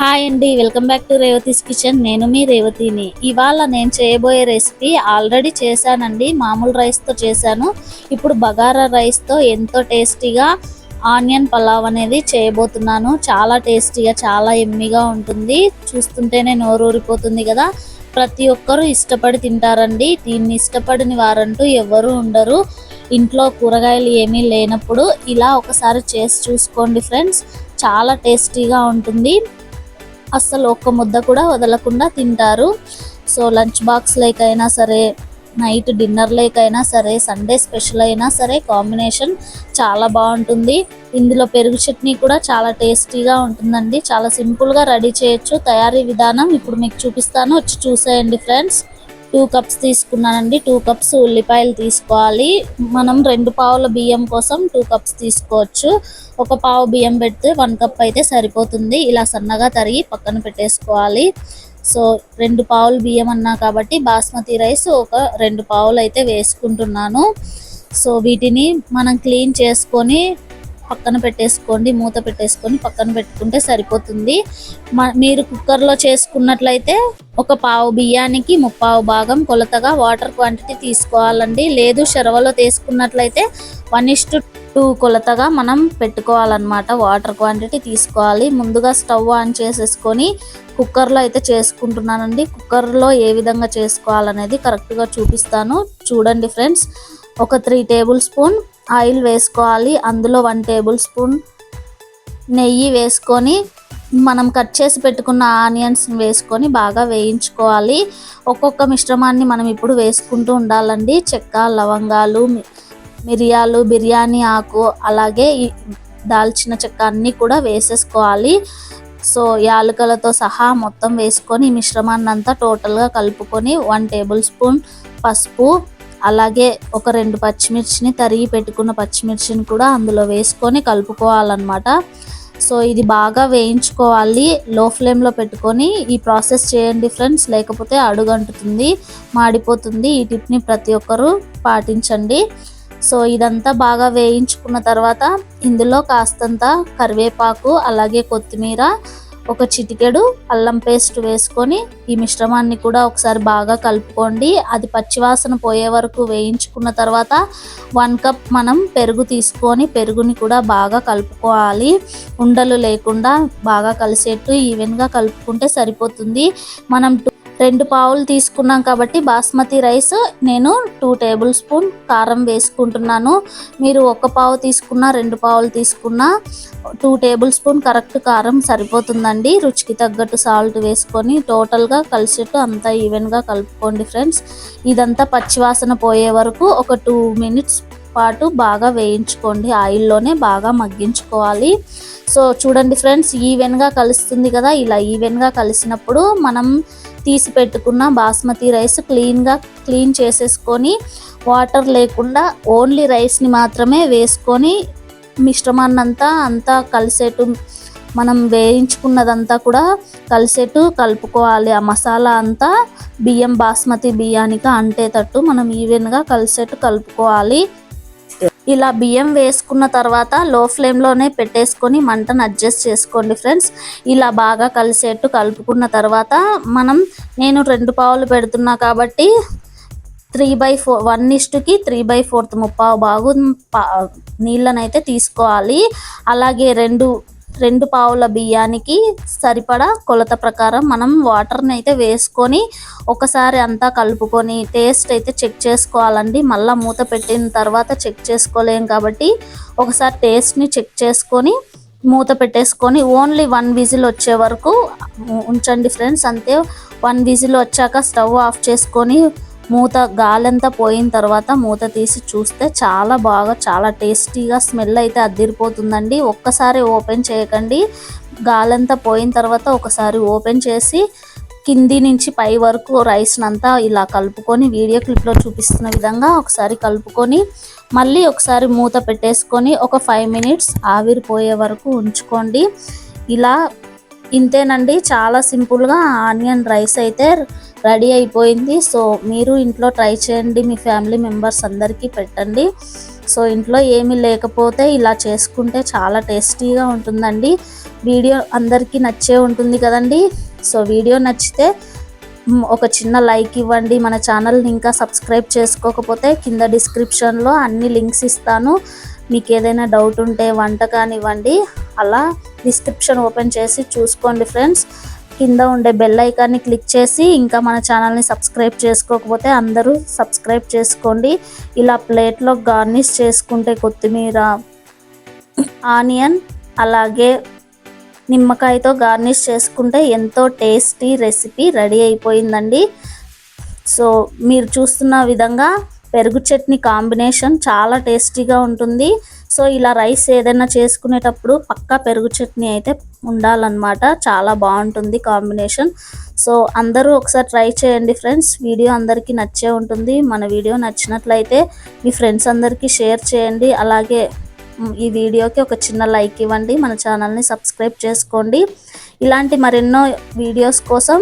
Hi అండి welcome back to Revathi's kitchen. నేను మీ రేవతిని. ఇవాళ నేను చేయబోయే రెసిపీ ఆల్రెడీ చేశానండి. మామూలు రైస్తో చేశాను. ఇప్పుడు బగారా రైస్తో ఎంతో టేస్టీగా ఆనియన్ పలావ్ అనేది చేయబోతున్నాను. చాలా టేస్టీగా చాలా ఎమ్మిగా ఉంటుంది. చూస్తుంటేనే నోరూరిపోతుంది కదా. ప్రతి ఒక్కరూ ఇష్టపడి తింటారండి. దీన్ని ఇష్టపడిన వారంటూ ఎవరు ఉండరు. ఇంట్లో కూరగాయలు ఏమీ లేనప్పుడు ఇలా ఒకసారి చేసి చూసుకోండి ఫ్రెండ్స్. చాలా టేస్టీగా ఉంటుంది. అస్సలు ఒక్క ముద్ద కూడా వదలకుండా తింటారు. సో లంచ్ బాక్స్ లేకైనా సరే నైట్ డిన్నర్ లేకైనా సరే సండే స్పెషల్ అయినా సరే కాంబినేషన్ చాలా బాగుంటుంది. ఇందులో పెరుగు చట్నీ కూడా చాలా టేస్టీగా ఉంటుందండి. చాలా సింపుల్గా రెడీ చేయొచ్చు. తయారీ విధానం ఇప్పుడు మీకు చూపిస్తాను. వచ్చి చూసేయండి ఫ్రెండ్స్. టూ కప్స్ తీసుకున్నానండి. టూ కప్స్ ఉల్లిపాయలు తీసుకోవాలి. మనం రెండు పావుల బియ్యం కోసం టూ కప్స్ తీసుకోవచ్చు. ఒక పావు బియ్యం పెడితే వన్ కప్ అయితే సరిపోతుంది. ఇలా సన్నగా తరిగి పక్కన పెట్టేసుకోవాలి. సో రెండు పావులు బియ్యం అన్నా కాబట్టి బాస్మతి రైస్ ఒక రెండు పావులు అయితే వేసుకుంటున్నాను. సో వీటిని మనం క్లీన్ చేసుకొని పక్కన పెట్టేసుకోండి మూత పెట్టేసుకొని పక్కన పెట్టుకుంటే సరిపోతుంది. మీరు కుక్కర్లో చేసుకున్నట్లయితే ఒక పావు బియ్యానికి ముప్పావు భాగం కొలతగా వాటర్ క్వాంటిటీ తీసుకోవాలండి. లేదు శరవలో తీసుకున్నట్లయితే వన్ ఇస్టు టూ కొలతగా మనం పెట్టుకోవాలన్నమాట. వాటర్ క్వాంటిటీ తీసుకోవాలి. ముందుగా స్టవ్ ఆన్ చేసేసుకొని కుక్కర్లో అయితే చేసుకుంటున్నానండి. కుక్కర్లో ఏ విధంగా చేసుకోవాలనేది కరెక్ట్గా చూపిస్తాను. చూడండి ఫ్రెండ్స్ ఒక త్రీ టేబుల్ స్పూన్ ఆయిల్ వేసుకోవాలి. అందులో వన్ టేబుల్ స్పూన్ నెయ్యి వేసుకొని మనం కట్ చేసి పెట్టుకున్న ఆనియన్స్ వేసుకొని బాగా వేయించుకోవాలి. ఒక్కొక్క మిశ్రమాన్ని మనం ఇప్పుడు వేసుకుంటూ ఉండాలండి. చెక్క లవంగాలు మిరియాలు బిర్యానీ ఆకు అలాగే దాల్చిన చెక్క అన్నీ కూడా వేసేసుకోవాలి. సో యాలకులతో సహా మొత్తం వేసుకొని మిశ్రమాన్ని అంతా టోటల్గా కలుపుకొని వన్ టేబుల్ స్పూన్ పసుపు అలాగే ఒక రెండు పచ్చిమిర్చిని తరిగి పెట్టుకున్న పచ్చిమిర్చిని కూడా అందులో వేసుకొని కలుపుకోవాలన్నమాట. సో ఇది బాగా వేయించుకోవాలి. లో ఫ్లేమ్లో పెట్టుకొని ఈ ప్రాసెస్ చేయండి ఫ్రెండ్స్. లేకపోతే అడుగంటుతుంది మాడిపోతుంది. ఈ టిప్ని ప్రతి ఒక్కరూ పాటించండి. సో ఇదంతా బాగా వేయించుకున్న తర్వాత ఇందులో కాస్తంత కరివేపాకు అలాగే కొత్తిమీర ఒక చిటికెడు అల్లం పేస్ట్ వేసుకొని ఈ మిశ్రమాన్ని కూడా ఒకసారి బాగా కలుపుకోండి. అది పచ్చివాసన పోయే వరకు వేయించుకున్న తర్వాత వన్ కప్ మనం పెరుగు తీసుకొని పెరుగుని కూడా బాగా కలుపుకోవాలి. ఉండలు లేకుండా బాగా కలిసేట్టు ఈవెన్గా కలుపుకుంటే సరిపోతుంది. మనం టు- రెండు పావులు తీసుకున్నాం కాబట్టి బాస్మతి రైస్ నేను టూ టేబుల్ స్పూన్ కారం వేసుకుంటున్నాను. మీరు ఒక పావు తీసుకున్నా రెండు పావులు తీసుకున్నా టూ టేబుల్ స్పూన్ కరెక్ట్ కారం సరిపోతుందండి. రుచికి తగ్గట్టు సాల్ట్ వేసుకొని టోటల్గా కలిసేట్టు అంతా ఈవెన్గా కలుపుకోండి ఫ్రెండ్స్. ఇదంతా పచ్చివాసన పోయే వరకు ఒక టూ మినిట్స్ పాటు బాగా వేయించుకోండి. ఆయిల్లోనే బాగా మగ్గించుకోవాలి. సో చూడండి ఫ్రెండ్స్ ఈవెన్గా కలుస్తుంది కదా ఇలా ఈవెన్గా కలిసినప్పుడు మనం తీసి పెట్టుకున్న బాస్మతి రైస్ క్లీన్గా క్లీన్ చేసేసుకొని వాటర్ లేకుండా ఓన్లీ రైస్ని మాత్రమే వేసుకొని మిశ్రమాన్నంతా అంతా కలిసేట్టు మనం వేయించుకున్నదంతా కూడా కలిసేట్టు కలుపుకోవాలి. ఆ మసాలా అంతా బియ్యం బాస్మతి బియ్యానికి అంటేటట్టు మనం ఈవెన్గా కలిసేట్టు కలుపుకోవాలి. ఇలా బియ్యం వేసుకున్న తర్వాత లో ఫ్లేమ్లోనే పెట్టేసుకొని మంటను అడ్జస్ట్ చేసుకోండి ఫ్రెండ్స్ ఇలా బాగా కలిసేట్టు కలుపుకున్న తర్వాత మనం నేను రెండు పావులు పెడుతున్నా కాబట్టి త్రీ బై ఫోర్ వన్ ఇస్టుకి త్రీ బై ఫోర్త్ ముప్పావు బాగు నీళ్ళనైతే తీసుకోవాలి. అలాగే రెండు రెండు పావుల బియ్యానికి సరిపడా కొలత ప్రకారం మనం వాటర్ని అయితే వేసుకొని ఒకసారి అంతా కలుపుకొని టేస్ట్ అయితే చెక్ చేసుకోవాలండి. మళ్ళీ మూత పెట్టిన తర్వాత చెక్ చేసుకోలేం కాబట్టి ఒకసారి టేస్ట్ని చెక్ చేసుకొని మూత పెట్టేసుకొని ఓన్లీ వన్ విజిల్ వచ్చే వరకు ఉంచండి ఫ్రెండ్స్ అంతే వన్ విజిల్ వచ్చాక స్టవ్ ఆఫ్ చేసుకొని మూత గాలంతా పోయిన తర్వాత మూత తీసి చూస్తే చాలా బాగా చాలా టేస్టీగా స్మెల్ అయితే అదిరిపోతుందండి. ఒక్కసారి ఓపెన్ చేయకండి. గాలంతా పోయిన తర్వాత ఒకసారి ఓపెన్ చేసి కింది నుంచి పై వరకు రైస్ని అంతా ఇలా కలుపుకొని వీడియో క్లిప్లో చూపిస్తున్న విధంగా ఒకసారి కలుపుకొని మళ్ళీ ఒకసారి మూత పెట్టేసుకొని ఒక ఫైవ్ మినిట్స్ ఆవిరిపోయే వరకు ఉంచుకోండి. ఇలా ఇంతేనండి చాలా సింపుల్గా ఆనియన్ రైస్ అయితే రెడీ అయిపోయింది. సో మీరు ఇంట్లో ట్రై చేయండి మీ ఫ్యామిలీ మెంబర్స్ అందరికీ పెట్టండి. సో ఇంట్లో ఏమీ లేకపోతే ఇలా చేసుకుంటే చాలా టేస్టీగా ఉంటుందండి. వీడియో అందరికీ నచ్చే ఉంటుంది కదండి. సో వీడియో నచ్చితే ఒక చిన్న లైక్ ఇవ్వండి. మన ఛానల్ని ఇంకా సబ్స్క్రైబ్ చేసుకోకపోతే కింద డిస్క్రిప్షన్లో అన్ని లింక్స్ ఇస్తాను. మీకు ఏదైనా డౌట్ ఉంటే వంట కానివ్వండి అలా డిస్క్రిప్షన్ ఓపెన్ చేసి చూసుకోండి ఫ్రెండ్స్. కింద ఉండే బెల్ ఐకాన్ని క్లిక్ చేసి ఇంకా మన ఛానల్ని సబ్స్క్రైబ్ చేసుకోకపోతే అందరూ సబ్స్క్రైబ్ చేసుకోండి. ఇలా ప్లేట్లో గార్నిష్ చేసుకుంటే కొత్తిమీర ఆనియన్ అలాగే నిమ్మకాయతో గార్నిష్ చేసుకుంటే ఎంతో టేస్టీ రెసిపీ రెడీ అయిపోయిందండి. సో మీరు చూస్తున్న విధంగా పెరుగు చట్నీ కాంబినేషన్ చాలా టేస్టీగా ఉంటుంది. సో ఇలా రైస్ ఏదైనా చేసుకునేటప్పుడు పక్కా పెరుగు చట్నీ అయితే ఉండాలన్నమాట. చాలా బాగుంటుంది కాంబినేషన్. సో అందరూ ఒకసారి ట్రై చేయండి ఫ్రెండ్స్. వీడియో అందరికీ నచ్చే ఉంటుంది. మన వీడియో నచ్చినట్లయితే మీ ఫ్రెండ్స్ అందరికీ షేర్ చేయండి. అలాగే ఈ వీడియోకి ఒక చిన్న లైక్ ఇవ్వండి. మన ఛానల్ని సబ్స్క్రైబ్ చేసుకోండి. ఇలాంటి మరెన్నో వీడియోస్ కోసం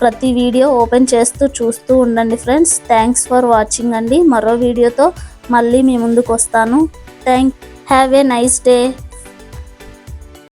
ప్రతి వీడియో ఓపెన్ చేస్తూ చూస్తూ ఉండండి ఫ్రెండ్స్. థ్యాంక్స్ ఫర్ వాచింగ్ అండి. మరో వీడియోతో మళ్ళీ మీ ముందుకు వస్తాను. Thank have a nice day